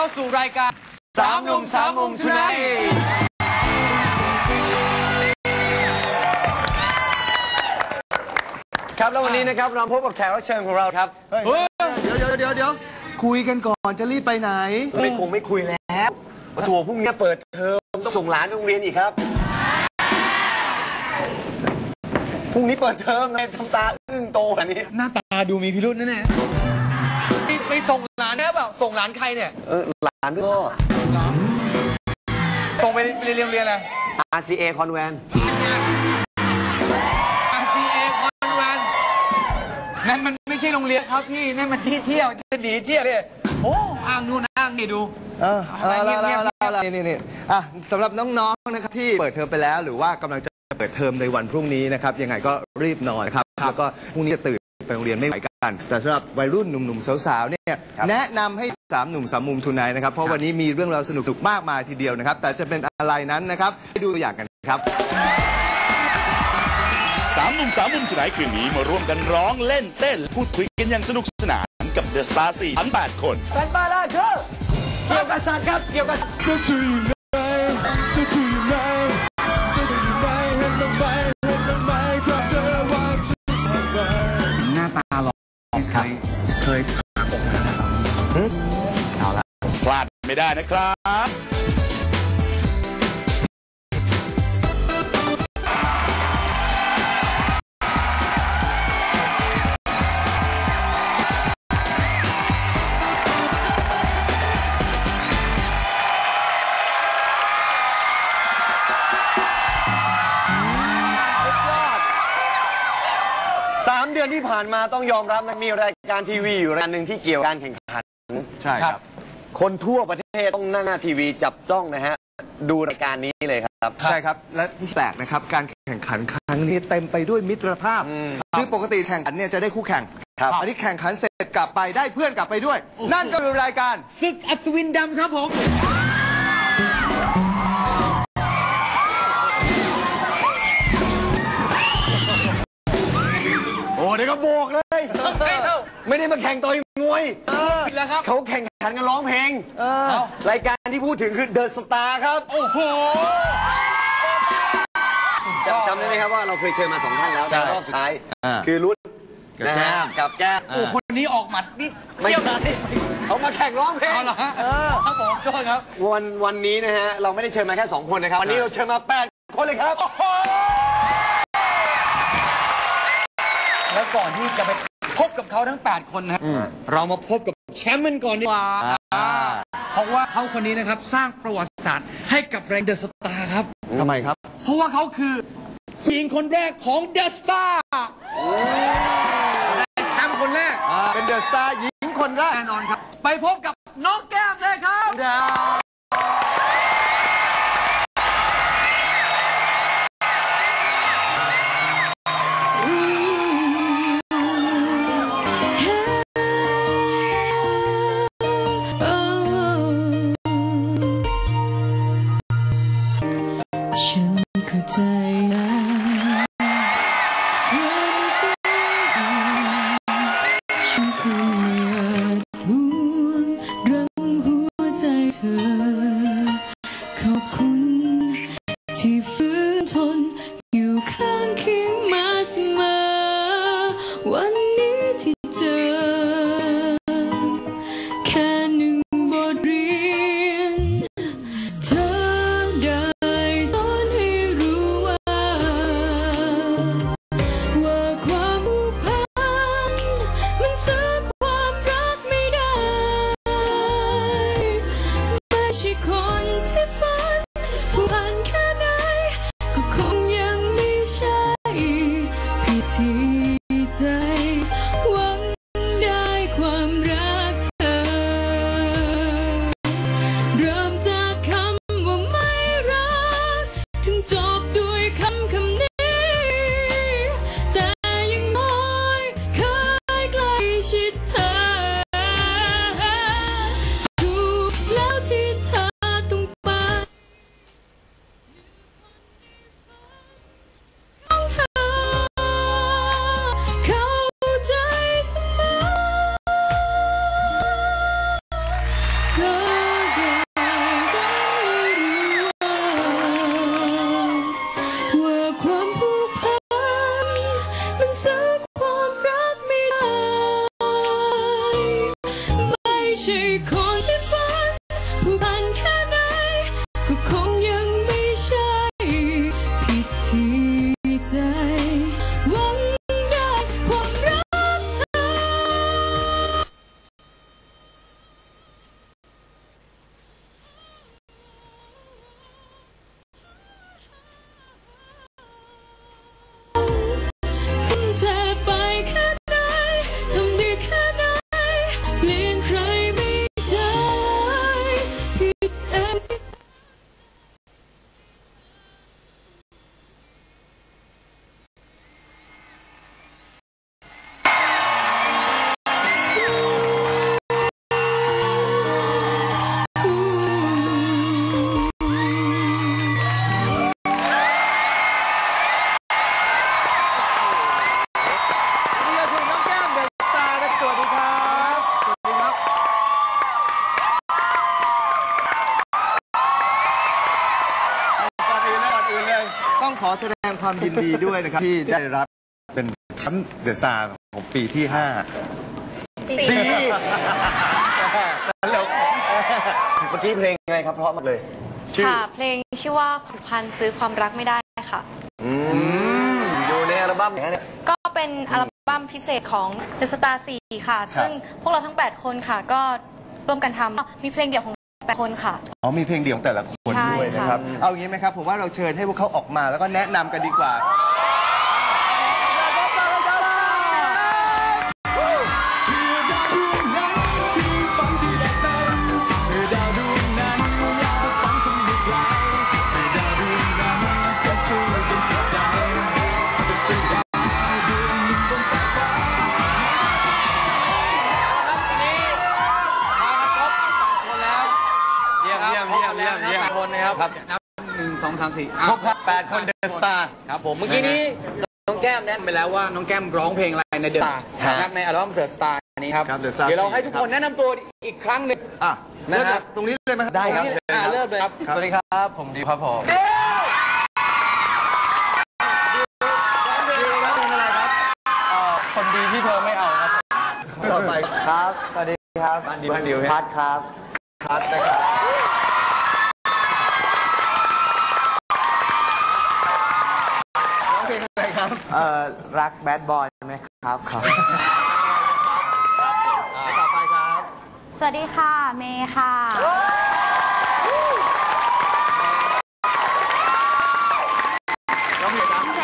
เข้าสู่รายการสามหนุ่มสามมุม Tonight ครับแล้ววันนี้นะครับเราพบกับแขกรับเชิญของเราครับเฮ้ยเดี๋ยวเดี๋ยวเดี๋ยวเดี๋ยวคุยกันก่อนจะรีบไปไหน ไม่คงไม่คุยแล้วโอ้โถพรุ่งนี้เปิดเทอมต้องส่งหลานไปโรงเรียนอีกครับพรุ่งนี้เปิดเทอมเลยทำตาอึ้งโตอันนี้ หน้าตาดูมีพิรุษแน่ๆ ไปไปส่งหลานนะเปล่าส่งหลานใครเนี่ย เออหลานก็ส่งไปเรียนเรียนโรงเรียนอะไร RCA คอนแวน RCA คอนวันนั่นมันไม่ใช่โรงเรียนครับพี่ นั่นมันที่เที่ยวจะหนีเที่ยวเลยโอ้อ้างนู่นอ้างนี่ดู เออเอาละเงีเอายบละเงียบเอาละเอาละนี่นี่นี่อะสำหรับน้องๆนะครับที่เปิดเทอมไปแล้ว หรือว่ากำลังจะเปิดเทอมในวันพรุ่งนี้นะครับยังไงก็รีบนอนนะครับแล้วก็พรุ่งนี้จะตื่นไปโรงเรียนไม่ไหวกัน แต่สำหรับวัยรุ่นหนุ่มๆสาวๆเนี่ยแนะนำให้สามหนุ่มสามมุมทุนไนนะครับ เพราะวันนี้มีเรื่องราวสนุกๆมากมายทีเดียวนะครับ แต่จะเป็นอะไรนั้นนะครับให้ดูตัวอย่างกันครับ สามหนุ่มสามมุมจุไหนคืนนี้มาร่วมกันร้องเล่นเต้น พูดคุยกันอย่างสนุกสนานกับเดอะสตาร์สี่ทั้งแปดคนแฟนบ้านล่าเชื่อเกี่ยวกับสัตว์ครับเกี่ยวกับจะถึงไหนจะถึงไหน ล่อเคยเคยพลาดไม่ได้นะครับ ที่ผ่านมาต้องยอมรับนะมีรายการทีวีอยู่รายการหนึ่งที่เกี่ยวกับการแข่งขัน ใช่ครับ คนทั่วประเทศต้องนั่งหน้าทีวีจับจ้องนะฮะ ดูรายการนี้เลยครับ ใช่ครับ และที่แปลกนะครับการแข่งขันครั้งนี้เต็มไปด้วยมิตรภาพ อืมคือปกติแข่งขันเนี่ยจะได้คู่แข่งครับ อันนี้แข่งขันเสร็จกลับไปได้เพื่อนกลับไปด้วย นั่นก็คือรายการ ศึกอัศวินดำครับผม ก็โบกเลย ไม่เท่าไม่ได้มาแข่งต่อยมวย ผิดแล้วครับเขาแข่งขันกันร้องเพลง เออเอ้ารายการที่พูดถึงคือ The Star ครับโอ้โห จำจำได้ไหมครับว่าเราเคยเชิญมาสองท่านแล้วในรอบสุดท้าย อ่าคือรุ่นกับนะแก้ฮะมกับแก้มโอ้คนนี้ออกหมัดนี่ไม่เที่ยวใช่เขามาแข่งร้องเพลง เอาเหรอฮะครับผมโทษครับ วันวันนี้นะฮะ เราไม่ได้เชิญมาแค่ 2 คนนะครับ วันนี้เราเชิญมา 8 คนเลยครับแล้ว ก่อนที่จะไปพบกับเขาทั้ง 8 คนนะฮะเรามาพบกับแชมป์มันก่อนดีกว่าเพราะว่าเขาคนนี้นะครับสร้างประวัติศาสตร์ให้กับแรงเดอะสตาร์ครับทำไมครับ เพราะว่าเขาคือผู้หญิงคนแรกของเดอะสตาร์และแชมป์คนแรก เป็นเดอะสตาร์หญิงคนแรกแน่นอนครับ ไปพบกับน้องแก้มเลยครับ มา ใ谁哭。 ขอแสดงความยินดีด้วยนะครับ ที่ได้รับเป็นแชมป์เดอะสตาร์ของปีที่ห้าสี่ตลกเมื่อกี้เพลงไงครับเพราะมากเลยชื่อค่ะ เพลงชื่อว่าผูกพันซื้อความรักไม่ได้ค่ะอืมอยู่ในอัลบั้มไหนฮะเนี่ยก็เป็นอัลบั้มพิเศษของ The Star 4ค่ะ ซึ่งพวกเราทั้ง 8 คนค่ะ ก็ร่วมกันทำมีเพลงเดี่ยวของ 8คนค่ะ อ๋อมีเพลงเดียวของแต่ละคนใช่ด้วยนะครับ ค่ะ เอาอย่างนี้ไหมครับ ผมว่าเราเชิญให้พวกเขาออกมาแล้วก็แนะนำกันดีกว่ามา คนนะครับครับ นับหนึ่งสองสามสี่ครบครับแปดคนเดอะสตาร์ ครับผมเมื่อกี้นี้น้องแก้มแนะนำไปแล้วว่าน้องแก้มร้องเพลงอะไรในเดอะสตาร์ฮะนะครับในอัลบั้มเดอะสตาร์นี้ครับครับ The Star เดี๋ยวเราให้ทุกครัคบนแนะนำตัวอีกครั้งหนึ่ง อะนะเริ่มครัจาบ กตรงนี้เลยไหมครับได้ครับ อ่าเริ่มเลยครับ สวัสดีครับ ผมดีครับผมคนดีที่เธอไม่เอาครับต่อไปครับ สวัสดีครับบ้านดีบ้านเดียวพัดครับ พัดนะครับ เอ่อรักแบดบอยไหมครับครับต่ไปครับสวัสดีค่ะ เมย์ค่ะ น้องเมย์ครับ